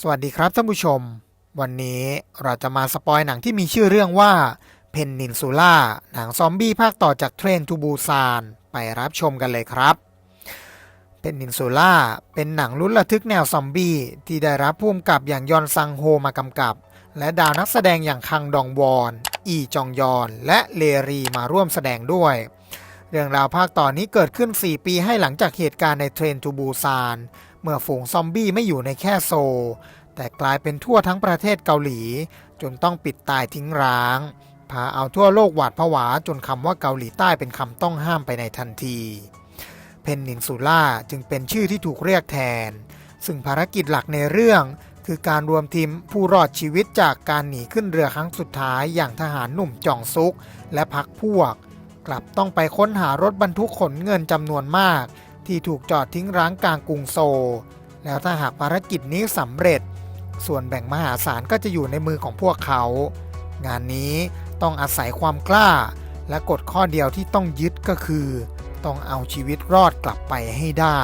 สวัสดีครับท่านผู้ชม วันนี้เราจะมาสปอยหนังที่มีชื่อเรื่องว่าเพนนินซูล่าหนังซอมบี้ภาคต่อจากเทรนทูบูซานไปรับชมกันเลยครับเพนนินซูล่าเป็นหนังลุ้นระทึกแนวซอมบี้ที่ได้รับผู้กำกับอย่างยอนซังโฮมากำกับ และดาวนักแสดงอย่างคังดองวอน อีจองยอน และเลรีมาร่วมแสดงด้วย เรื่องราวภาคต่อนนี้เกิดขึ้น 4 ปีให้หลังจากเหตุการณ์ในเทรนทูบูซาน เมื่อฝูงซอมบี้ไม่อยู่ในแค่โซลแต่กลายเป็นทั่วทั้งประเทศเกาหลี จนต้องปิดตายทิ้งร้าง พาเอาทั่วโลกหวาดผวาจนคำว่าเกาหลีใต้เป็นคำต้องห้ามไปในทันที เพนนินซูล่าจึงเป็นชื่อที่ถูกเรียกแทน ซึ่งภารกิจหลักในเรื่องคือการรวมทีมผู้รอดชีวิตจากการหนีขึ้นเรือครั้งสุดท้ายอย่างทหารหนุ่มจองซุก และพักพวก กลับต้องไปค้นหารถบรรทุกขนเงินจำนวนมาก ที่ถูกจอดทิ้งร้างกลางกรุงโซลแล้วถ้าหากภารกิจนี้สำเร็จ ส่วนแบ่งมหาศาลก็จะอยู่ในมือของพวกเขา งานนี้ต้องอาศัยความกล้า และกฎข้อเดียวที่ต้องยึดก็คือ ต้องเอาชีวิตรอดกลับไปให้ได้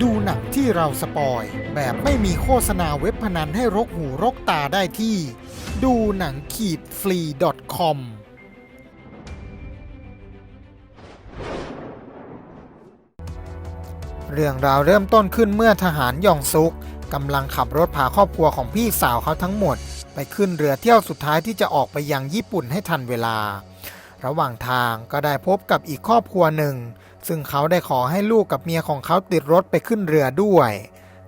ดูหนังที่เราสปอยแบบไม่มีโฆษณาเว็บพนันให้รกหูรกตาได้ที่ ดูหนังขีดฟรี .com เรื่องราวเริ่มต้นขึ้นเมื่อทหารยองซุกกำลังขับรถพาครอบครัวของพี่สาวเขาทั้งหมด ไปขึ้นเรือเที่ยวสุดท้ายที่จะออกไปยังญี่ปุ่นให้ทันเวลา ระหว่างทางก็ได้พบกับอีกครอบครัวหนึ่ง ซึ่งเขาได้ขอให้ลูกกับเมียของเขาติดรถไปขึ้นเรือด้วย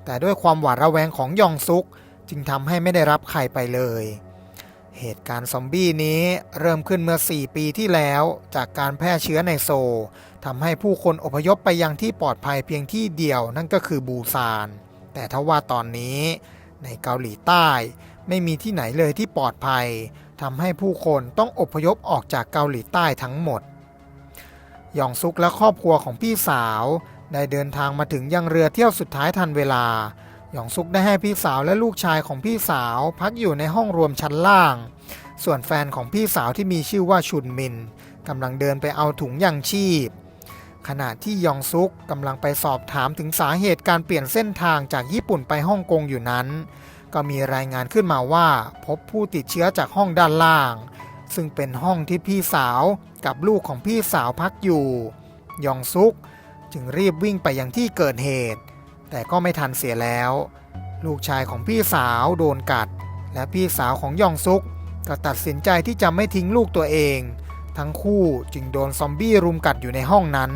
แต่ด้วยความหวาดระแวงของยองซุก จึงทำให้ไม่ได้รับใครไปเลย เหตุการณ์ซอมบี้นี้เริ่มขึ้นเมื่อ 4 ปีที่แล้วจากการแพร่เชื้อในโซ ทำให้ผู้คนอพยพไปยังที่ปลอดภัยเพียงที่เดียวนั่นก็คือบูซาน แต่ทว่าตอนนี้ ในเกาหลีใต้ ไม่มีที่ไหนเลยที่ปลอดภัยทำให้ผู้คนต้องอพยพออกจากเกาหลีใต้ทั้งหมดยองซุกและครอบครัวของพี่สาว ได้เดินทางมาถึงยังเรือเที่ยวสุดท้ายทันเวลา หยองซุกได้ให้พี่สาวและลูกชายของพี่สาวพักอยู่ในห้องรวมชั้นล่าง ส่วนแฟนของพี่สาวที่มีชื่อว่าชุนมินกำลังเดินไปเอาถุงยังชีพ ขณะที่ยองซุกกำลังไปสอบถามถึงสาเหตุการเปลี่ยนเส้นทางจากญี่ปุ่นไปฮ่องกงอยู่นั้น ก็มีรายงานขึ้นมาว่า พบผู้ติดเชื้อจากห้องด้านล่าง ซึ่งเป็นห้องที่พี่สาวกับลูกของพี่สาวพักอยู่ ยองซุกจึงรีบวิ่งไปยังที่เกิดเหตุ แต่ก็ไม่ทันเสียแล้ว ลูกชายของพี่สาวโดนกัด และพี่สาวของยองซุกก็ตัดสินใจที่จะไม่ทิ้งลูกตัวเอง ทั้งคู่จึงโดนซอมบี้รุมกัดอยู่ในห้องนั้น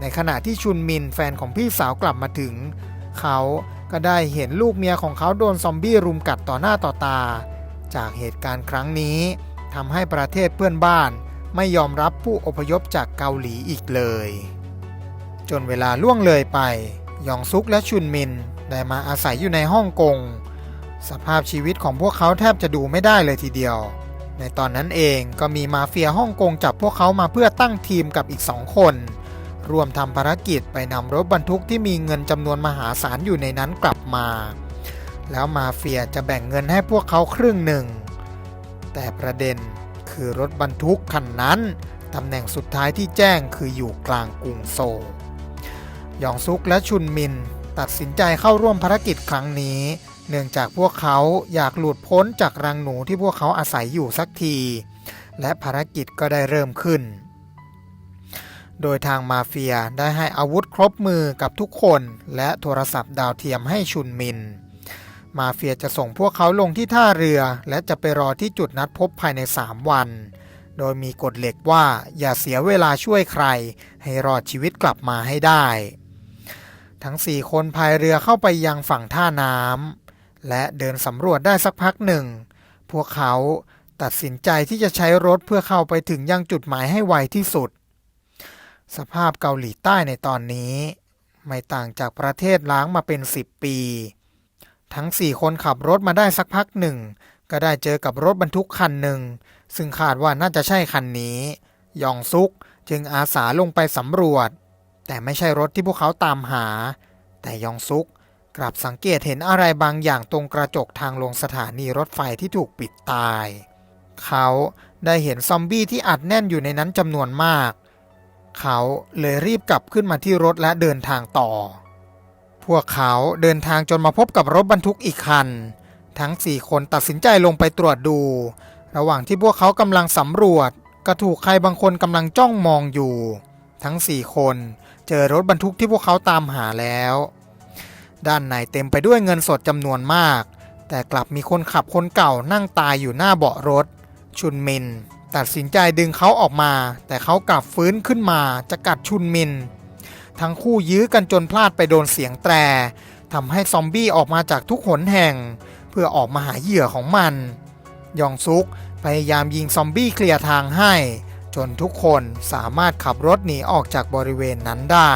ในขณะที่ชุนมินแฟนของพี่สาวกลับมาถึง เขาก็ได้เห็นลูกเมียของเขาโดนซอมบี้รุมกัดต่อหน้าต่อตา จากเหตุการณ์ครั้งนี้ทำให้ประเทศเพื่อนบ้านไม่ยอมรับผู้อพยพจากเกาหลีอีกเลย จนเวลาล่วงเลยไปยองซุกและชุนมินได้มาอาศัยอยู่ในฮ่องกง สภาพชีวิตของพวกเขาแทบจะดูไม่ได้เลยทีเดียว ในตอนนั้นเองก็มีมาเฟียฮ่องกงจับพวกเขามาเพื่อตั้งทีมกับอีกสองคนรวมทำภารกิจไปนำรถบรรทุกที่มีเงินจำนวนมหาศาลอยู่ในนั้นกลับมา แล้วมาเฟียจะแบ่งเงินให้พวกเขาครึ่งหนึ่ง แต่ประเด็นคือรถบรรทุกคันนั้นตำแหน่งสุดท้ายที่แจ้งคืออยู่กลางกรุงโซลยองซุกและชุนมินตัดสินใจเข้าร่วมภารกิจครั้งนี้ เนื่องจากพวกเขาอยากหลุดพ้นจากรังหนูที่พวกเขาอาศัยอยู่สักที และภารกิจก็ได้เริ่มขึ้น โดยทางมาเฟียได้ให้อาวุธครบมือกับทุกคนและโทรศัพท์ดาวเทียมให้ชุนมิน มาเฟียจะส่งพวกเขาลงที่ท่าเรือ และจะไปรอที่จุดนัดพบภายใน 3 วัน โดยมีกฎเหล็กว่าอย่าเสียเวลาช่วยใคร ให้รอดชีวิตกลับมาให้ได้ ทั้ง4คนพายเรือเข้าไปยังฝั่งท่าน้ำ และเดินสำรวจได้สักพักหนึ่ง พวกเขาตัดสินใจที่จะใช้รถเพื่อเข้าไปถึงยังจุดหมายให้ไวที่สุด สภาพเกาหลีใต้ในตอนนี้ ไม่ต่างจากประเทศล้างมาเป็น 10 ปี ทั้ง 4 คนขับรถมาได้สักพักหนึ่ง ก็ได้เจอกับรถบรรทุกคันหนึ่ง ซึ่งคาดว่าน่าจะใช่คันนี้ยองซุกจึงอาสาลงไปสำรวจ แต่ไม่ใช่รถที่พวกเขาตามหา แต่ยองซุก กลับสังเกตเห็นอะไรบางอย่างตรงกระจกทางลงสถานีรถไฟที่ถูกปิดตาย เขาได้เห็นซอมบี้ที่อัดแน่นอยู่ในนั้นจำนวนมาก เขาเลยรีบกลับขึ้นมาที่รถและเดินทางต่อ พวกเขาเดินทางจนมาพบกับรถบรรทุกอีกคัน ทั้งสี่คนตัดสินใจลงไปตรวจดู ระหว่างที่พวกเขากำลังสำรวจก็ถูกใครบางคนกำลังจ้องมองอยู่ ทั้งสี่คนเจอรถบรรทุกที่พวกเขาตามหาแล้ว ด้านในเต็มไปด้วยเงินสดจำนวนมาก แต่กลับมีคนขับคนเก่านั่งตายอยู่หน้าเบาะรถ ชุนมิน ตัดสินใจดึงเขาออกมา แต่เขากลับฟื้นขึ้นมาจะกัดชุนมิน ทั้งคู่ยื้อกันจนพลาดไปโดนเสียงแตรทำให้ซอมบี้ออกมาจากทุกหนแห่ง เพื่อออกมาหาเหยื่อของมัน ยองซุกพยายามยิงซอมบี้เคลียร์ทางให้ จนทุกคนสามารถขับรถหนีออกจากบริเวณนั้นได้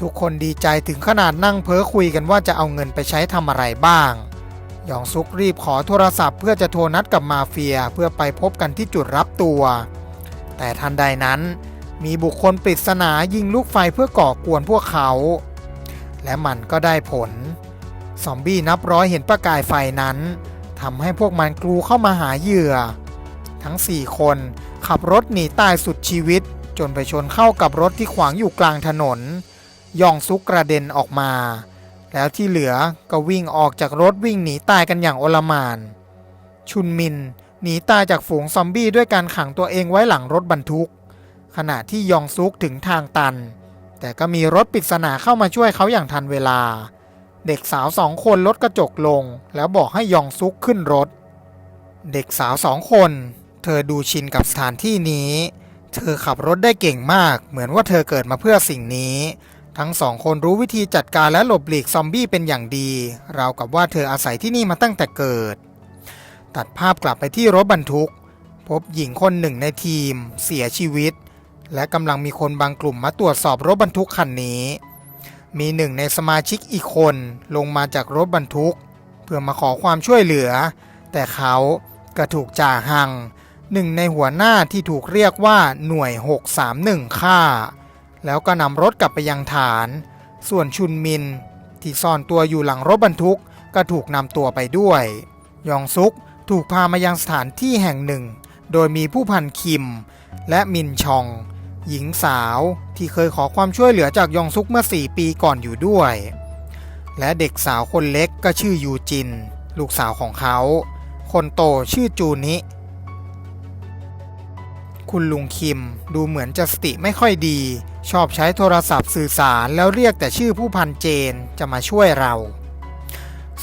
ทุกคนดีใจถึงขนาดนั่งเพ้อคุยกันว่าจะเอาเงินไปใช้ทำอะไรบ้างยองซุกรีบขอโทรศัพท์เพื่อจะโทรนัดกับมาเฟียเพื่อไปพบกันที่จุดรับตัว แต่ทันใดนั้นมีบุคคลปริศนายิงลูกไฟเพื่อก่อกวนพวกเขา และมันก็ได้ผล ซอมบี้นับร้อยเห็นประกายไฟนั้นทำให้พวกมันกลูเข้ามาหาเหยื่อ ทั้ง 4 คนขับรถหนีตายสุดชีวิต จนไปชนเข้ากับรถที่ขวางอยู่กลางถนน ยองซุกกระเด็นออกมา แล้วที่เหลือก็วิ่งออกจากรถวิ่งหนีตายกันอย่างโอลมาน ชุนมินหนีตายจากฝูงซอมบี้ด้วยการขังตัวเองไว้หลังรถบรรทุก ขณะที่ยองซุกถึงทางตัน แต่ก็มีรถปริศนาเข้ามาช่วยเขาอย่างทันเวลา เด็กสาวสองคนลดกระจกลง แล้วบอกให้ยองซุกขึ้นรถ เด็กสาวสองคน เธอดูชินกับสถานที่นี้ เธอขับรถได้เก่งมาก เหมือนว่าเธอเกิดมาเพื่อสิ่งนี้ ทั้งสองคนรู้วิธีจัดการและหลบหลีกซอมบี้เป็นอย่างดี ราวกับว่าเธออาศัยที่นี่มาตั้งแต่เกิด ตัดภาพกลับไปที่รถบรรทุก พบหญิงคนหนึ่งในทีม เสียชีวิต และกำลังมีคนบางกลุ่มมาตรวจสอบรถบรรทุกคันนี้ มีหนึ่งในสมาชิกอีกคนลงมาจากรถบรรทุก เพื่อมาขอความช่วยเหลือ แต่เขาก็ถูกจ่าหังหนึ่งในหัวหน้าที่ถูกเรียกว่าหน่วย 631ฆ่า แล้วก็นำรถกลับไปยังฐาน ส่วนชุนมิน ที่ซ่อนตัวอยู่หลังรถบรรทุกก็ถูกนำตัวไปด้วย ยองซุกถูกพามายังสถานที่แห่งหนึ่ง โดยมีผู้พันคิม และมินชอง หญิงสาวที่เคยขอความช่วยเหลือจากยองซุกเมื่อ 4 ปีก่อนอยู่ด้วย และเด็กสาวคนเล็กก็ชื่อยูจิน ลูกสาวของเขา คนโตชื่อจูนิ คุณลุงคิมดูเหมือนจะสติไม่ค่อยดี ชอบใช้โทรศัพท์สื่อสารแล้วเรียกแต่ชื่อผู้พันเจนจะมาช่วยเรา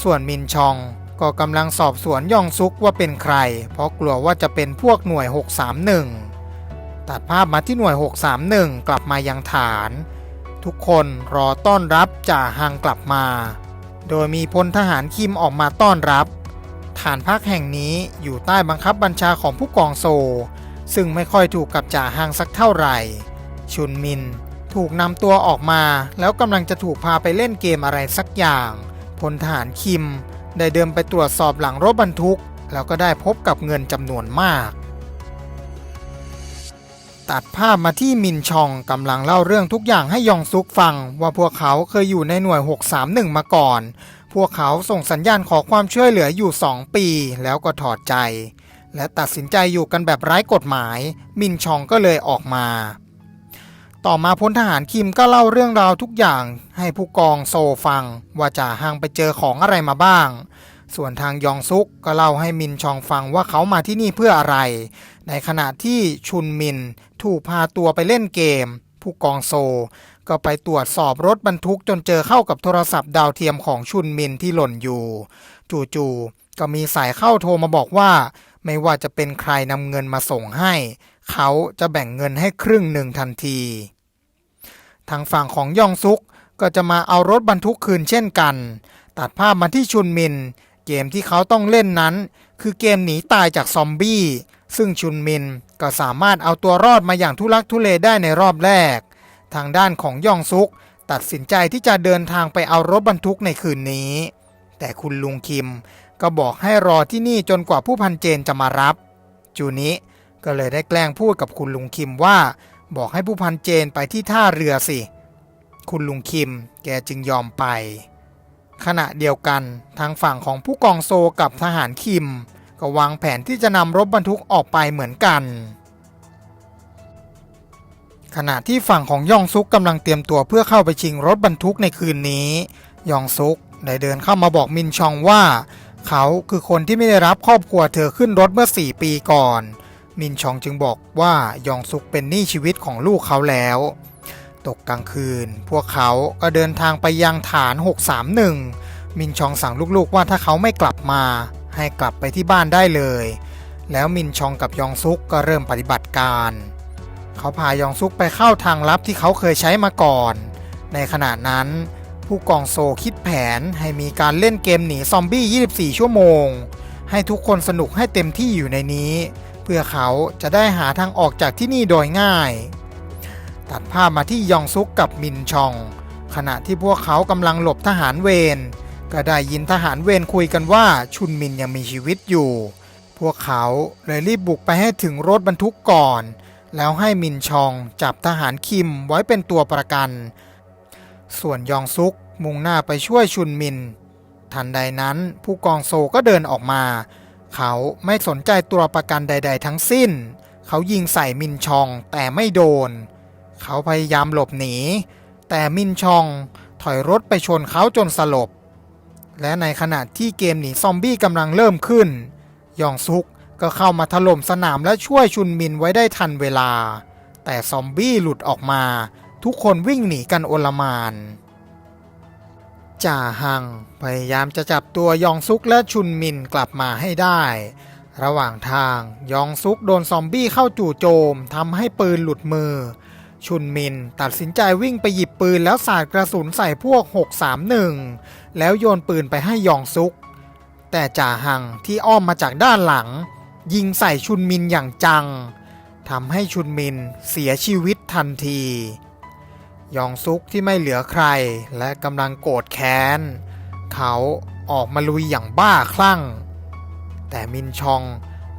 ส่วนมินชองก็กำลังสอบสวนยองซุกว่าเป็นใคร เพราะกลัวว่าจะเป็นพวกหน่วย 631 ตัดภาพมาที่หน่วย 631 กลับมายังฐาน ทุกคนรอต้อนรับจ่าฮังกลับมา โดยมีพลทหารคิมออกมาต้อนรับ ฐานพักแห่งนี้อยู่ใต้บังคับบัญชาของผู้กองโซ ซึ่งไม่ค่อยถูกกับจ่าฮังสักเท่าไหร่ ชุนมิน ถูกนำตัวออกมาแล้วกำลังจะถูกพาไปเล่นเกมอะไรสักอย่างพลทหารคิม ได้เดินไปตรวจสอบหลังรถบรรทุก แล้วก็ได้พบกับเงินจำนวนมาก ตัดภาพมาที่มินชองกำลังเล่าเรื่องทุกอย่างให้ยองซุกฟัง ว่าพวกเขาเคยอยู่ในหน่วย 631 มาก่อน พวกเขาส่งสัญญาณขอความช่วยเหลืออยู่ 2 ปี แล้วก็ถอดใจ และตัดสินใจอยู่กันแบบไร้กฎหมาย มินชองก็เลยออกมา ต่อมาพลทหารคิมก็เล่าเรื่องราวทุกอย่างให้ผู้กองโซฟัง ว่าจ่าฮังไปเจอของอะไรมาบ้าง ส่วนทางยองซุกก็เล่าให้มินชองฟังว่าเขามาที่นี่เพื่ออะไร ในขณะที่ชุนมินถูกพาตัวไปเล่นเกม ผู้กองโซ ก็ไปตรวจสอบรถบรรทุกจนเจอเข้ากับโทรศัพท์ดาวเทียมของชุนมินที่หล่นอยู่ จู่ๆก็มีสายเข้าโทรมาบอกว่า ไม่ว่าจะเป็นใครนำเงินมาส่งให้ เขาจะแบ่งเงินให้ครึ่งหนึ่งทันที ทางฝั่งของยองซุกก็จะมาเอารถบรรทุกคืนเช่นกัน ตัดภาพมาที่ชุนมิน เกมที่เขาต้องเล่นนั้น คือเกมหนีตายจากซอมบี้ ซึ่งชุนมินก็สามารถเอาตัวรอดมาอย่างทุลักทุเลได้ในรอบแรก ทางด้านของยองซุก ตัดสินใจที่จะเดินทางไปเอารถบรรทุกในคืนนี้ แต่คุณลุงคิมก็บอกให้รอที่นี่จนกว่าผู้พันเจนจะมารับ จูนิก็เลยได้แกล้งพูดกับคุณลุงคิมว่า บอกให้ผู้พันเจนไปที่ท่าเรือสิ คุณลุงคิมแกจึงยอมไป ขณะเดียวกันทางฝั่งของผู้กองโซกับทหารคิม ก็วางแผนที่จะนำรถบรรทุกออกไปเหมือนกัน ขณะที่ฝั่งของยองซุกกำลังเตรียมตัวเพื่อเข้าไปชิงรถบรรทุกในคืนนี้ ยองซุกได้เดินเข้ามาบอกมินชองว่า เขาคือคนที่ไม่ได้รับครอบครัวเธอขึ้นรถเมื่อ 4 ปีก่อน มินชองจึงบอกว่ายองซุกเป็นหนี้ชีวิตของลูกเขาแล้ว ตกกลางคืน พวกเขาก็เดินทางไปยังฐาน 631 มินชองสั่งลูกๆว่าถ้าเขาไม่กลับมา ให้กลับไปที่บ้านได้เลย แล้วมินชองกับยองซุกก็เริ่มปฏิบัติการ เขาพายองซุกไปเข้าทางลับที่เขาเคยใช้มาก่อน ในขณะนั้นผู้กองโซคิดแผนให้มีการเล่นเกมหนีซอมบี้ 24 ชั่วโมง ให้ทุกคนสนุกให้เต็มที่อยู่ในนี้ พื่อเขาจะได้หาทางออกจากที่นี่โดยง่าย ตัดภาพมาที่ยองซุกกับมินชอง ขณะที่พวกเขากำลังหลบทหารเวรก็ได้ยินทหารเวรคุยกันว่าชุนมินยังมีชีวิตอยู่ พวกเขาเลยรีบบุกไปให้ถึงรถบรรทุกก่อน แล้วให้มินชองจับทหารคิมไว้เป็นตัวประกัน ส่วนยองซุกมุ่งหน้าไปช่วยชุนมิน ทันใดนั้นผู้กองโซก็เดินออกมา เขาไม่สนใจตัวประกันใด ๆ ทั้งสิ้น เขายิงใส่มินชองแต่ไม่โดน เขาพยายามหลบหนี แต่มินชองถอยรถไปชนเขาจนสลบ และในขณะที่เกมหนีซอมบี้กำลังเริ่มขึ้น ยองซุกก็เข้ามาถล่มสนามและช่วยชุนมินไว้ได้ทันเวลา แต่ซอมบี้หลุดออกมา ทุกคนวิ่งหนีกันโอลมาน จ่าฮัง พยายามจะจับตัวยองซุกและชุนมินกลับมาให้ได้ ระหว่างทางยองซุกโดนซอมบี้เข้าจู่โจมทำให้ปืนหลุดมือ ชุนมินตัดสินใจวิ่งไปหยิบปืนแล้วสาดกระสุนใส่พวก 631 แล้วโยนปืนไปให้ยองซุก แต่จ่าหังที่อ้อมมาจากด้านหลัง ยิงใส่ชุนมินอย่างจังทำให้ชุนมินเสียชีวิตทันที ยองซุกที่ไม่เหลือใคร และกำลังโกรธแค้น เขาออกมาลุยอย่างบ้าคลั่ง แต่มินชอง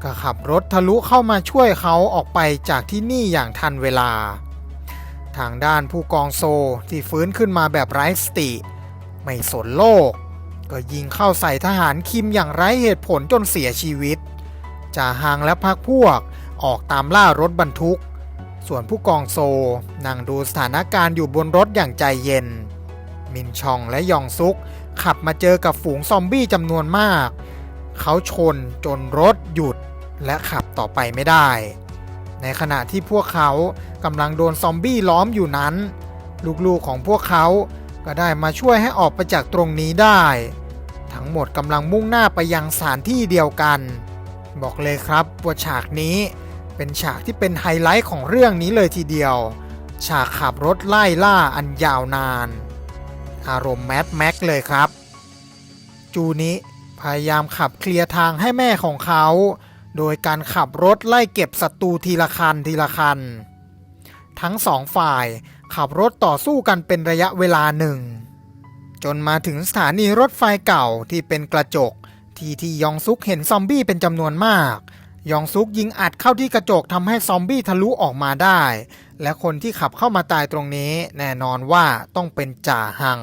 ก็ขับรถทะลุเข้ามาช่วยเขาออกไปจากที่นี่อย่างทันเวลา ทางด้านผู้กองโซที่ฟื้นขึ้นมาแบบไร้สติ ไม่สนโลก ก็ยิงเข้าใส่ทหารคิมอย่างไร้เหตุผลจนเสียชีวิตจ่าฮางและพักพวกออกตามล่ารถบรรทุก ส่วนผู้กองโซนั่งดูสถานการณ์อยู่บนรถอย่างใจเย็น มินชองและยองซุก ขับมาเจอกับฝูงซอมบี้จำนวนมาก เขาชนจนรถหยุดและขับต่อไปไม่ได้ ในขณะที่พวกเขากำลังโดนซอมบี้ล้อมอยู่นั้น ลูกๆของพวกเขาก็ได้มาช่วยให้ออกไปจากตรงนี้ได้ ทั้งหมดกำลังมุ่งหน้าไปยังสถานที่เดียวกัน บอกเลยครับว่าฉากนี้ เป็นฉากที่เป็นไฮไลท์ของเรื่องนี้เลยทีเดียว ฉากขับรถไล่ล่าอันยาวนาน อารมณ์แมดแม็กเลยครับ จูนิพยายามขับเคลียร์ทางให้แม่ของเขา โดยการขับรถไล่เก็บศัตรูทีละคันทีละคัน ทั้งสองฝ่ายขับรถต่อสู้กันเป็นระยะเวลาหนึ่ง จนมาถึงสถานีรถไฟเก่าที่เป็นกระจก ที่ที่ยองซุกเห็นซอมบี้เป็นจำนวนมาก ยองซุกยิงอัดเข้าที่กระจกทำให้ซอมบี้ทะลุออกมาได้ และคนที่ขับเข้ามาตายตรงนี้ แน่นอนว่าต้องเป็นจ่าหัง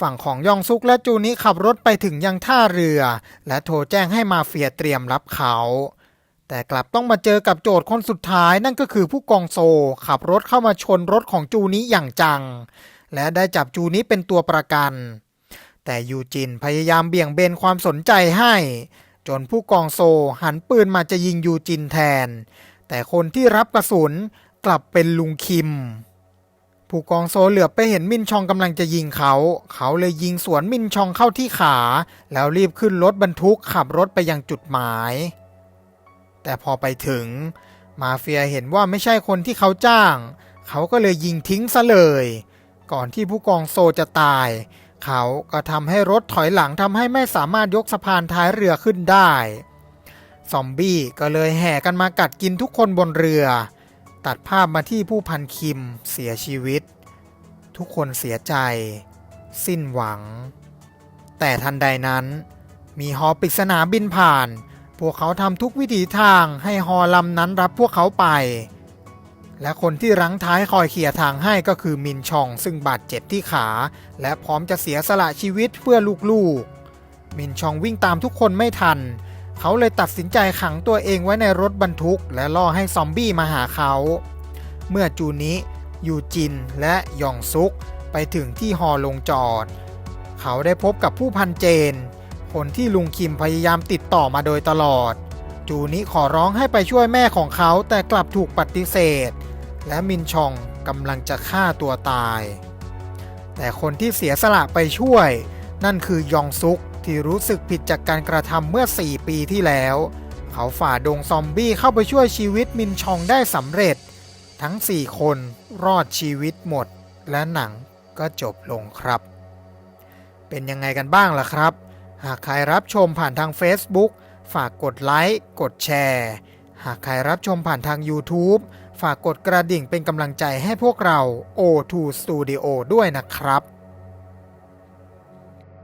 ฝั่งของยองซุกและจูนี้ขับรถไปถึงยังท่าเรือ และโทรแจ้งให้มาเฟียเตรียมรับเขา แต่กลับต้องมาเจอกับโจทย์คนสุดท้ายนั่นก็คือผู้กองโซ ขับรถเข้ามาชนรถของจูนี้อย่างจัง และได้จับจูนี้เป็นตัวประกัน แต่ยูจินพยายามเบี่ยงเบนความสนใจให้ จนผู้กองโซหันปืนมาจะยิงยูจินแทน แต่คนที่รับกระสุนกลับเป็นลุงคิม ผู้กองโซเหลือบไปเห็นมินชองกำลังจะยิงเขา เขาเลยยิงสวนมินชองเข้าที่ขา แล้วรีบขึ้นรถบรรทุกขับรถไปยังจุดหมาย แต่พอไปถึง มาเฟียเห็นว่าไม่ใช่คนที่เขาจ้าง เขาก็เลยยิงทิ้งซะเลย ก่อนที่ผู้กองโซจะตาย เขาก็ทำให้รถถอยหลังทำให้ไม่สามารถยกสะพานท้ายเรือขึ้นได้ ซอมบี้ก็เลยแห่กันมากัดกินทุกคนบนเรือ ตัดภาพมาที่ผู้พันคิมเสียชีวิต ทุกคนเสียใจ สิ้นหวัง แต่ทันใดนั้น มีฮอปริศนาบินผ่าน พวกเขาทำทุกวิถีทางให้ฮอลำนั้นรับพวกเขาไป และคนที่รั้งท้ายคอยเขี่ยทางให้ก็คือมินชอง ซึ่งบาดเจ็บที่ขา และพร้อมจะเสียสละชีวิตเพื่อลูกๆ มินชองวิ่งตามทุกคนไม่ทัน เขาเลยตัดสินใจขังตัวเองไว้ในรถบรรทุก และล่อให้ซอมบี้มาหาเขา เมื่อจูนิยูจินและยองซุกไปถึงที่ฮอลงจอด เขาได้พบกับผู้พันเจน คนที่ลุงคิมพยายามติดต่อมาโดยตลอด จูนิขอร้องให้ไปช่วยแม่ของเขาแต่กลับถูกปฏิเสธ และมินชองกำลังจะฆ่าตัวตาย แต่คนที่เสียสละไปช่วย นั่นคือยองซุกที่รู้สึกผิดจากการกระทำเมื่อ 4 ปีที่แล้ว เขาฝ่าดงซอมบี้เข้าไปช่วยชีวิตมินชองได้สำเร็จ ทั้ง 4 คนรอดชีวิตหมด และหนังก็จบลงครับ เป็นยังไงกันบ้างล่ะครับ หากใครรับชมผ่านทาง Facebook ฝากกดไลค์ กดแชร์ หากใครรับชมผ่านทาง YouTube ฝากกดกระดิ่งเป็นกำลังใจให้พวกเรา O2 Studio ด้วยนะครับ